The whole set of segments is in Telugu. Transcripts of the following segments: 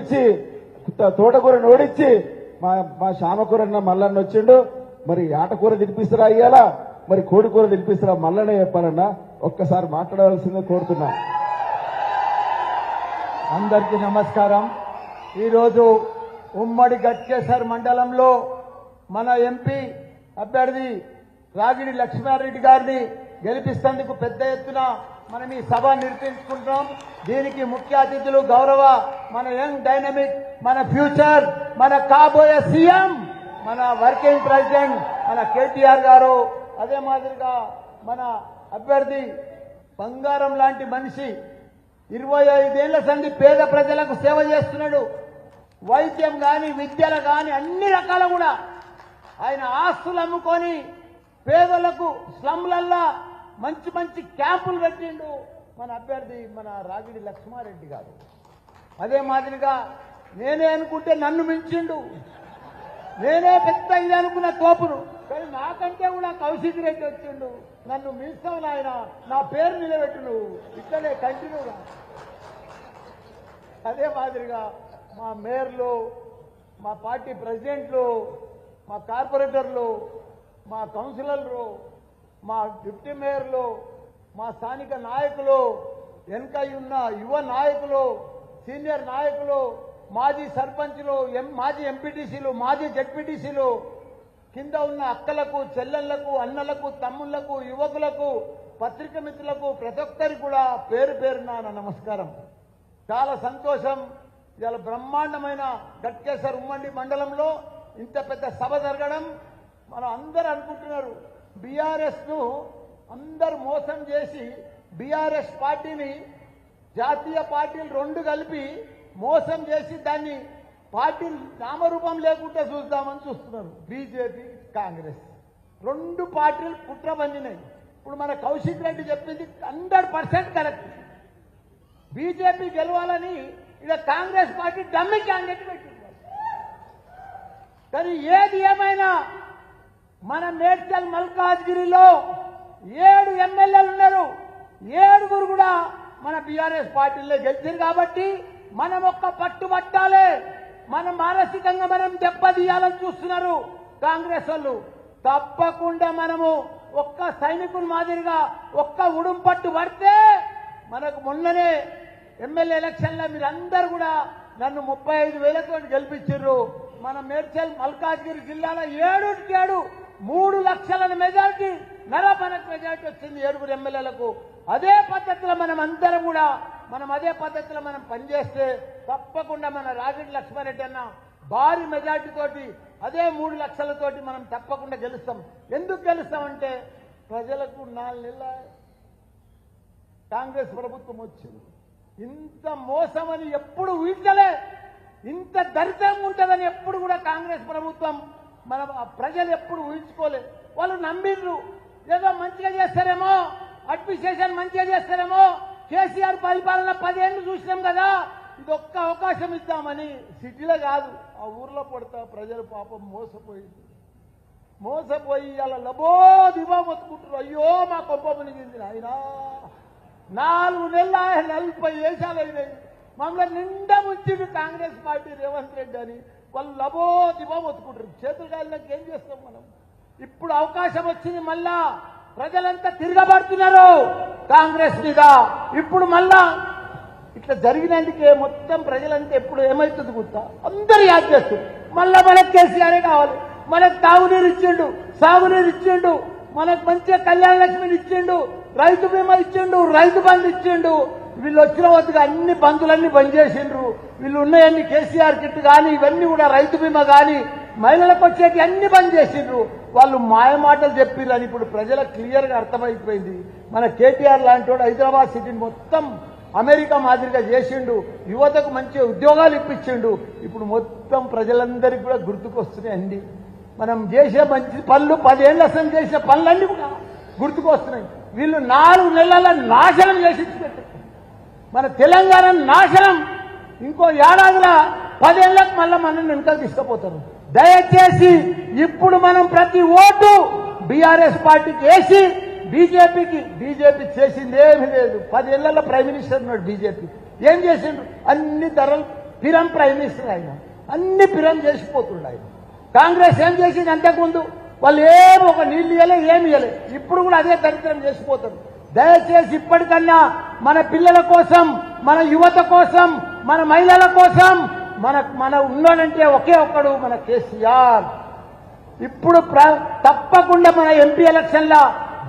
ఇచ్చి తో- ఓడించి మా మా శామకూరన్న మల్లన్న వచ్చిండు. మరి ఆటకూర తినిపిస్తారా అయ్యాలా మరి కోడికూర తినిపిస్తారా మల్లనే చెప్పాలన్నా? ఒక్కసారి మాట్లాడవలసిందే కోరుతున్నా. అందరికీ నమస్కారం. ఈరోజు ఉమ్మడి గట్కేశ్వర్ మండలంలో మన ఎంపీ అభ్యర్థి రాగిడి లక్ష్మారెడ్డి గారిని గెలిపిస్తేందుకు పెద్ద ఎత్తున మనం ఈ సభ నిర్పించుకుంటున్నాం దీనికి ముఖ్య అతిథులు గౌరవ మన యంగ్ డైనమిక్ మన ఫ్యూచర్ మన కాబోయే సీఎం మన వర్కింగ్ ప్రెసిడెంట్ మన కేటీఆర్ గారు అదే మాదిరిగా మన అభ్యర్థి బంగారం లాంటి మనిషి ఇరవై ఐదేళ్ళ సంది పేద ప్రజలకు సేవ చేస్తున్నాడు. వైద్యం కానీ విద్యలు కానీ అన్ని రకాల కూడా ఆయన ఆస్తులు అమ్ముకొని పేదలకు స్లమ్లల్లా మంచి మంచి క్యాంపులు పెట్టిండు మన అభ్యర్థి మన రాగిడి లక్ష్మారెడ్డి గారు. అదే మాదిరిగా నేనే అనుకుంటే నన్ను మించిండు. నేనే పెద్ద ఇది అనుకున్న తోపును కానీ నాకంటే కూడా కౌశిక్ రెడ్డి వచ్చిండు. నన్ను మించావు ఆయన నా పేరు నిలబెట్టు నువ్వు. ఇట్లనే కంటిన్యూగా అదే మాదిరిగా మా మేయర్లు మా పార్టీ ప్రెసిడెంట్లు మా కార్పొరేటర్లు మా కౌన్సిలర్లు మా డిప్యూటీ మేయర్లు మా స్థానిక నాయకులు వెనక ఉన్న యువ నాయకులు సీనియర్ నాయకులు మాజీ సర్పంచ్లు ఎం మాజీ ఎంపీటీసీలు మాజీ జడ్పీటీసీలు కింద ఉన్న అక్కలకు చెల్లెళ్ళకు అన్నలకు తమ్ముళ్ళకు యువకులకు పత్రిక మిత్రులకు ప్రతి ఒక్కరి కూడా పేరు పేరున నమస్కారం. చాలా సంతోషం. ఇవాళ బ్రహ్మాండమైన గట్కేశ్వర్ ఉమ్మండి మండలంలో ఇంత పెద్ద సభ జరగడం మనం అందరూ అనుకుంటున్నారు బీఆర్ఎస్ను అందరు మోసం చేసి బీఆర్ఎస్ పార్టీని జాతీయ పార్టీలు రెండు కలిపి మోసం చేసి దాన్ని పార్టీ నామరూపం లేకుండా చూద్దామని చూస్తున్నారు. BJP Congress. రెండు పార్టీలు కుట్ర పండినాయి ఇప్పుడు మన కౌశిక్ రెడ్డి చెప్పింది హండ్రెడ్ పర్సెంట్ కరెక్ట్. బీజేపీ గెలవాలని ఇక కాంగ్రెస్ పార్టీ డమ్మి క్యాండిడేట్ పెట్టింది. కానీ ఏది ఏమైనా మన మేడ్చల్ మల్కాజ్గిరిలో ఏడు ఎమ్మెల్యేలు ఉన్నారు. ఏడుగురు కూడా మన బీఆర్ఎస్ పార్టీలో గెలిచారు కాబట్టి మనం ఒక్క పట్టుబట్టాలి. మనం మానసికంగా మనం దెబ్బతీయాలని చూస్తున్నారు కాంగ్రెస్ వాళ్ళు. తప్పకుండా మనము ఒక్క సైనికుని మాదిరిగా ఒక్క ఉడుం పట్టు పడితే మనకు మొన్ననే ఎమ్మెల్యే ఎలక్షన్లో మీరందరూ కూడా నన్ను ముప్పై ఐదు వేలతో గెలిపించారు. మన మేడ్చల్ మల్కాజ్గిరి జిల్లాలో ఏడుకి ఏడు మూడు లక్షల మెజార్టీ నరపనకు మెజార్టీ వచ్చింది ఏడుగురు ఎమ్మెల్యేలకు. అదే పద్ధతిలో మనం అందరం కూడా మనం అదే పద్ధతిలో మనం పనిచేస్తే తప్పకుండా మన రాగిడి లక్ష్మారెడ్డి అన్న భారీ మెజార్టీ తోటి అదే మూడు లక్షలతోటి మనం తప్పకుండా గెలుస్తాం. ఎందుకు గెలుస్తామంటే ప్రజలకు నాలుగు నెలల కాంగ్రెస్ ప్రభుత్వం వచ్చింది. ఇంత మోసమని ఎప్పుడు ఊహించలే. ఇంత దరిద్రంగా ఉంటుందని ఎప్పుడు కూడా కాంగ్రెస్ ప్రభుత్వం మన ప్రజలు ఎప్పుడు ఊహించుకోలే వాళ్ళు నమ్మిండ్రు. ఏదో మంచిగా చేస్తారేమో అడ్మినిస్ట్రేషన్ మంచిగా చేస్తారేమో కేసీఆర్ పరిపాలన పదేళ్ళు చూసినాం కదా ఇది ఒక్క అవకాశం ఇద్దామని సిటీలో కాదు ఆ ఊర్లో పడతా ప్రజలు పాపం మోసపోయింది మోసపోయి అలా లబో దివా మొత్తుకుంటారు అయ్యో మా కొంప మునిగింది ఆయన నాలుగు నెలల నలభై వేషాలు అయినాయి మమ్మల్ని నిండా ముంచింది కాంగ్రెస్ పార్టీ రేవంత్ రెడ్డి అని. వాళ్ళు లబో దిబో మొత్తుకుంటారు చేతులు ఏం చేస్తాం మనం? ఇప్పుడు అవకాశం వచ్చింది మళ్ళా ప్రజలంతా తిరగబడుతున్నారు కాంగ్రెస్ మీద. ఇప్పుడు మళ్ళా ఇట్లా జరిగినందుకే మొత్తం ప్రజలంతా ఎప్పుడు ఏమవుతుంది గుర్తా? అందరు యాద్ చేస్తారు మళ్ళా మనకు కేసీఆరే కావాలి. మనకు తాగునీరు ఇచ్చిండు సాగునీరు ఇచ్చిండు మనకు మంచిగా కళ్యాణ లక్ష్మిని ఇచ్చిండు రైతు బీమా ఇచ్చిండు రైతు బంధు ఇచ్చిండు వీళ్ళు వచ్చిన వద్దకు అన్ని బంధులన్నీ బంద్ చేసిండ్రు. వీళ్ళు ఉన్నాయన్ని కేసీఆర్ కిట్ కానీ ఇవన్నీ కూడా రైతు బీమా కానీ మహిళలకు వచ్చేటి అన్ని బంద్ చేసిండ్రు. వాళ్ళు మాయమాటలు చెప్పిర్రు అని ఇప్పుడు ప్రజలకు క్లియర్గా అర్థమైపోయింది. మన కేటీఆర్ లాంటి వాడు హైదరాబాద్ సిటీని మొత్తం అమెరికా మాదిరిగా చేసిండు. యువతకు మంచి ఉద్యోగాలు ఇప్పించిండు. ఇప్పుడు మొత్తం ప్రజలందరికీ కూడా గుర్తుకొస్తున్నాయి అండి మనం చేసే మంచి పనులు పదేళ్ళ అసలు చేసిన పనులన్నీ కూడా గుర్తుకొస్తున్నాయి. వీళ్ళు నాలుగు నెలల నాశనం చేసి మన తెలంగాణ నాశనం. ఇంకో ఏడాదిలో పదేళ్ళకు మళ్ళీ మనం వెనకాల తీసుకుపోతారు. దయచేసి ఇప్పుడు మనం ప్రతి ఓటు బీఆర్ఎస్ పార్టీకి వేసి బీజేపీకి బీజేపీ చేసింది ఏమీ లేదు. పదేళ్ళలో ప్రైమ్ మినిస్టర్ ఉన్నాడు బీజేపీ. ఏం చేసిండ్రు అన్ని ధరలు పిరం ప్రైమ్ మినిస్టర్ ఆయన. అన్ని పిరం చేసిపోతుండే ఆయన. కాంగ్రెస్ ఏం చేసింది అంతకుముందు? వాళ్ళు ఏం ఒక నీళ్ళు ఇవ్వలే ఏమి ఇవ్వలే ఇప్పుడు కూడా అదే దరిద్రం చేసిపోతారు. దయచేసి ఇప్పటికన్నా మన పిల్లల కోసం మన యువత కోసం మన మహిళల కోసం మన మన ఉన్నాడంటే ఒకే ఒక్కడు మన కేసీఆర్. ఇప్పుడు ప్ర- తప్పకుండా మన ఎంపీ ఎలక్షన్ల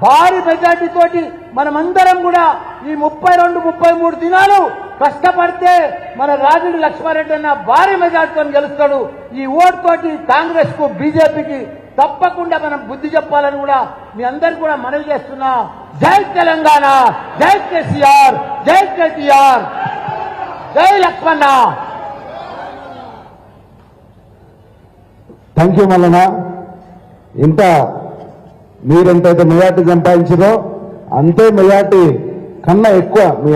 భారీ మెజార్టీతోటి మనమందరం కూడా ఈ ముప్పై రెండు ముప్పై మూడు దినాలు కష్టపడితే మన రాజుడు లక్ష్మారెడ్డి అన్న భారీ మెజార్టీతో గెలుస్తాడు. ఈ ఓటు తోటి కాంగ్రెస్కు బీజేపీకి తప్పకుండా మనం బుద్ధి చెప్పాలని కూడా మీ అందరు కూడా మనవి చేస్తున్నా. జై తెలంగాణ జై కేసీఆర్ జై కేటీఆర్ జై లక్ష్మణ. Thank you Mallanna. ఇంత మీరెంతైతే మెజార్టీ సంపాదించారో అంతే మెజార్టీ కన్నా ఎక్కువ మీ